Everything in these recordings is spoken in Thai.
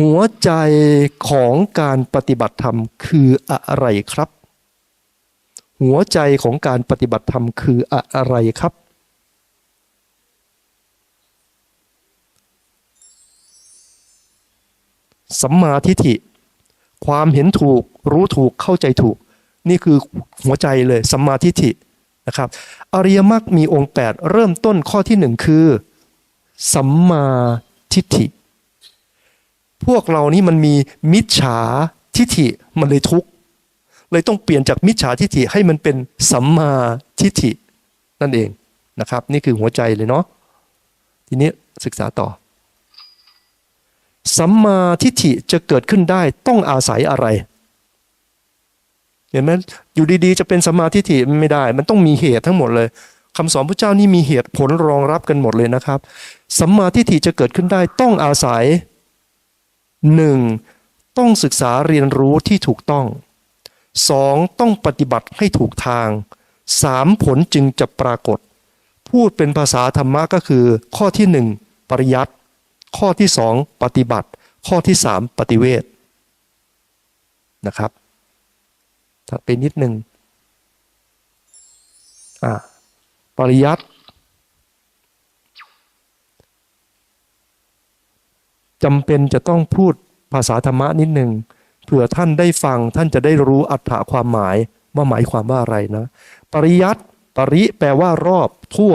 หัวใจของการปฏิบัติธรรมคืออะไรครับ หัวใจของการปฏิบัติธรรมคืออะไรครับ สัมมาทิฏฐิ ความเห็นถูกรู้ถูกเข้าใจถูก นี่คือหัวใจเลยสัมมาทิฏฐินะครับ อริยมรรคมีองค์ 8 เริ่มต้นข้อที่หนึ่งคือ สัมมาทิฏฐิ พวกเรานี่มันมีมิจฉาทิฏฐิมันเลยทุกข์เลยต้องเปลี่ยนจากมิจฉาทิฏฐิให้มันเป็นสัมมาทิฏฐินั่นเองนะครับ นี่คือหัวใจเลยเนาะทีนี้ศึกษาต่อ สัมมาทิฏฐิจะเกิดขึ้นได้ต้องอาศัยอะไร เห็นไหมอยู่ดีๆ จะเป็นสัมมาทิฏฐิมันไม่ได้ มันต้องมีเหตุทั้งหมดเลยคำสอนพระเจ้านี่มีเหตุผลรองรับกันหมดเลยนะครับ สัมมาทิฏฐิจะเกิดขึ้นได้ต้องอาศัย หนึ่งต้องศึกษาเรียนรู้ที่ถูกต้องสองต้องปฏิบัติให้ถูกทางสามผลจึงจะปรากฏ พูดเป็นภาษาธรรมะก็คือ ข้อที่หนึ่งปริยัติข้อที่สองปฏิบัติ ข้อที่สามปฏิเวทนะครับถัดไปนิดหนึ่งอ่าปริยัติ จำเป็นจะต้องพูดภาษาธรรมะนิดหนึ่งเผื่อท่านได้ฟังท่านจะได้รู้อัตถะความหมายว่าหมายความว่าอะไรนะ ปริยัติปริแปลว่ารอบทั่ว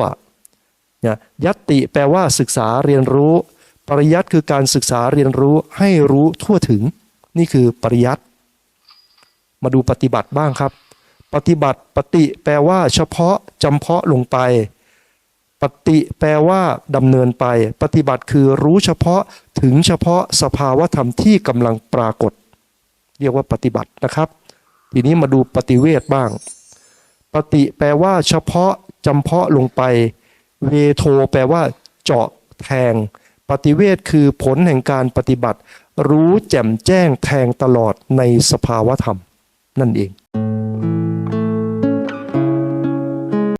เนี่ยยัตติแปลว่าศึกษาเรียนรู้ ปริยัติคือการศึกษาเรียนรู้ให้รู้ทั่วถึง นี่คือปริยัติมาดูปฏิบัติบ้างครับ ปฏิบัติปฏิแปลว่า เฉพาะจำเพาะลงไป ปฏิแปลว่าดำเนินไป ปฏิบัติคือรู้เฉพาะ ถึงเฉพาะสภาวธรรมที่กำลังปรากฏ เรียกว่าปฏิบัตินะครับ ทีนี้มาดูปฏิเวทบ้าง ปฏิแปลว่าเฉพาะจำเพาะลงไป เวโท แปลว่า เจาะแทง ปฏิเวทคือผลแห่งการปฏิบัติ รู้แจ่มแจ้งแทงตลอดในสภาวธรรม นั่นเอง